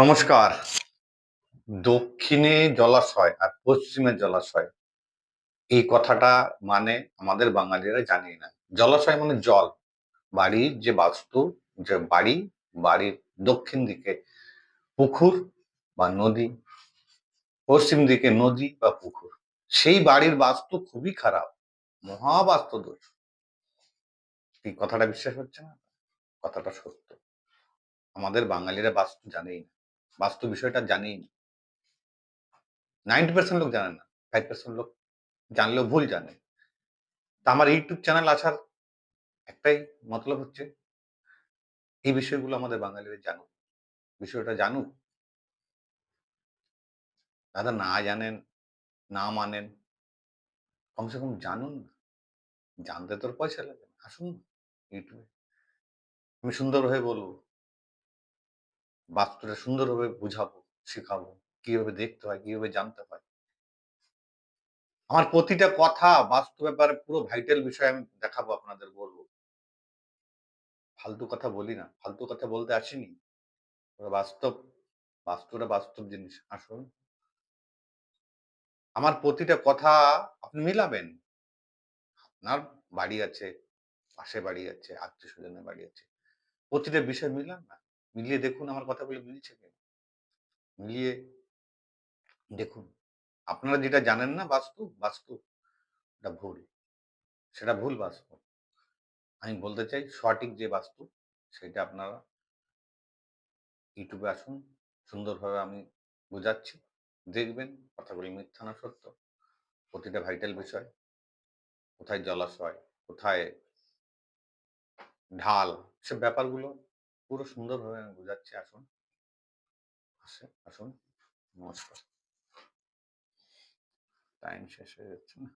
নমস্কার। দক্ষিণে জলাশয় আর পশ্চিমে জলাশয়। এই কথাটা মানে আমাদের বাঙালিরা জানি না। জলাশয় মানে জল। বাড়ির যে বাস্তু, যে বাড়ি, বাড়ির দক্ষিণ দিকে পুকুর বা নদী, পশ্চিম দিকে নদী বা পুকুর। সেই বাড়ির বাস্তু খুবই খারাপ। মহাবাস্তু দোষ। এই কথাটা বিশ্বাস হচ্ছে না? কথাটা সত্য। আমাদের বাঙালিরা বাস্তু জানেই না। বাস্তু বিষয়টা জানেই না। নাইনটি পার্সেন্ট লোক জানে না ফাইভ পার্সেন্ট লোক জানলেও ভুল জানে। তা আমার ইউটিউব চ্যানেল আসার একটাই মতলব হচ্ছে, এই বিষয়গুলো আমাদের বাঙালিরা জানুক। বিষয়টা জানুক। দাদা না জানেন, না মানেন, কমসে কম জানুন না। জানতে তোর পয়সা লাগে। আসুন ইউটিউবে আমি সুন্দরভাবে বলব বাস্তুটা সুন্দরভাবে বুঝাবো, শেখাবো, কীভাবে দেখতে হয়, কীভাবে জানতে হয়। আমার প্রতিটা কথা বাস্তু ব্যাপারে পুরো ভাইটাল বিষয় আমি দেখাবো আপনাদের বলব। ফালতু কথা বলি না, ফালতু কথা বলতে আসিনি। বাস্তব বাস্তুটা বাস্তব জিনিস আসুন আমার প্রতিটা কথা আপনি মিলাবেন। আপনার বাড়ি আছে পাশে বাড়ি আছে আত্মীয় স্বজনের বাড়ি আছে। প্রতিটা বিষয় মিলান না। মিলিয়ে দেখুন আমার কথাগুলো মিলছে কেন। মিলিয়ে দেখুন। আপনারা যেটা জানেন না বাস্তু বাস্তু এটা ভুল। সেটা ভুল বাস্তু আমি বলতে চাই সঠিক যে বাস্তু সেটা আপনারা ইউটিউবে আসুন, সুন্দরভাবে আমি বোঝাচ্ছি, দেখবেন কথাগুলি মিথ্যা না সত্য, প্রতিটা ভাইটাল বিষয় কোথায় জলাশয়, কোথায় ঢাল সব ব্যাপারগুলো পুরো সুন্দরভাবে আমি বোঝাচ্ছি আসুন। আসে আসুন। নমস্কার। টাইম শেষ হয়ে যাচ্ছে না।